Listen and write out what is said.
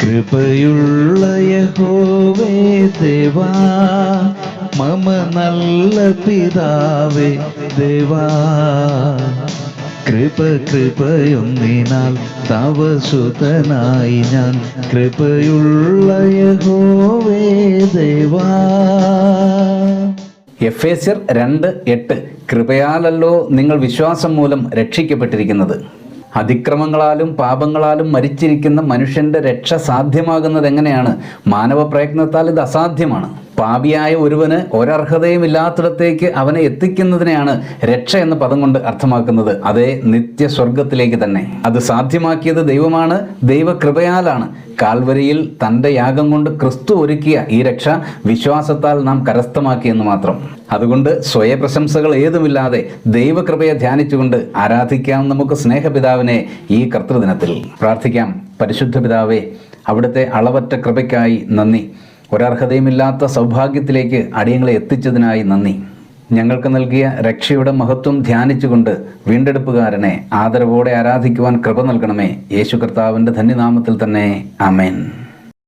കൃപയുള്ള യഹോവേ ദേവാ മമ നല്ല പിതാവേ ദേവാ. കൃപ കൃപയൊന്നിനാൽ തവസുതനായി ഞാൻ കൃപയുള്ള യഹോവേ ദേവാ. എഫ് എസ്യർ രണ്ട് എട്ട് കൃപയാലല്ലോ നിങ്ങൾ വിശ്വാസം മൂലം രക്ഷിക്കപ്പെട്ടിരിക്കുന്നത്. അതിക്രമങ്ങളാലും പാപങ്ങളാലും മരിച്ചിരിക്കുന്ന മനുഷ്യന്റെ രക്ഷ സാധ്യമാകുന്നത് എങ്ങനെയാണ്? മാനവ പ്രയത്നത്താൽ ഇത് അസാധ്യമാണ്. പാപിയായ ഒരുവന് ഒരർഹതയും ഇല്ലാത്തിടത്തേക്ക് അവനെ എത്തിക്കുന്നതിനെയാണ് രക്ഷ എന്ന പദം കൊണ്ട് അർത്ഥമാക്കുന്നത്. അതേ നിത്യസ്വർഗത്തിലേക്ക് തന്നെ. അത് സാധ്യമാക്കിയത് ദൈവമാണ് ദൈവകൃപയാലാണ്. കാൽവരിയിൽ തന്റെ യാഗം കൊണ്ട് ക്രിസ്തു ഒരുക്കിയ ഈ രക്ഷ വിശ്വാസത്താൽ നാം കരസ്ഥമാക്കിയെന്ന് മാത്രം. അതുകൊണ്ട് സ്വയപ്രശംസകൾ ഏതുമില്ലാതെ ദൈവകൃപയെ ധ്യാനിച്ചുകൊണ്ട് ആരാധിക്കാം നമുക്ക് സ്നേഹപിതാവിനെ ഈ കർത്തൃദിനത്തിൽ. പ്രാർത്ഥിക്കാം. പരിശുദ്ധ പിതാവേ അവിടുത്തെ അളവറ്റ കൃപയ്ക്കായി നന്ദി. ഒരർഹതയുമില്ലാത്ത സൗഭാഗ്യത്തിലേക്ക് അടിയങ്ങളെ എത്തിച്ചതിനായി നന്ദി. ഞങ്ങൾക്ക് നൽകിയ രക്ഷയുടെ മഹത്വം ധ്യാനിച്ചുകൊണ്ട് വീണ്ടെടുപ്പുകാരനെ ആദരവോടെ ആരാധിക്കുവാൻ കൃപ നൽകണമേ. യേശു കർത്താവിന്റെ ധന്യനാമത്തിൽ തന്നെ. അമേൻ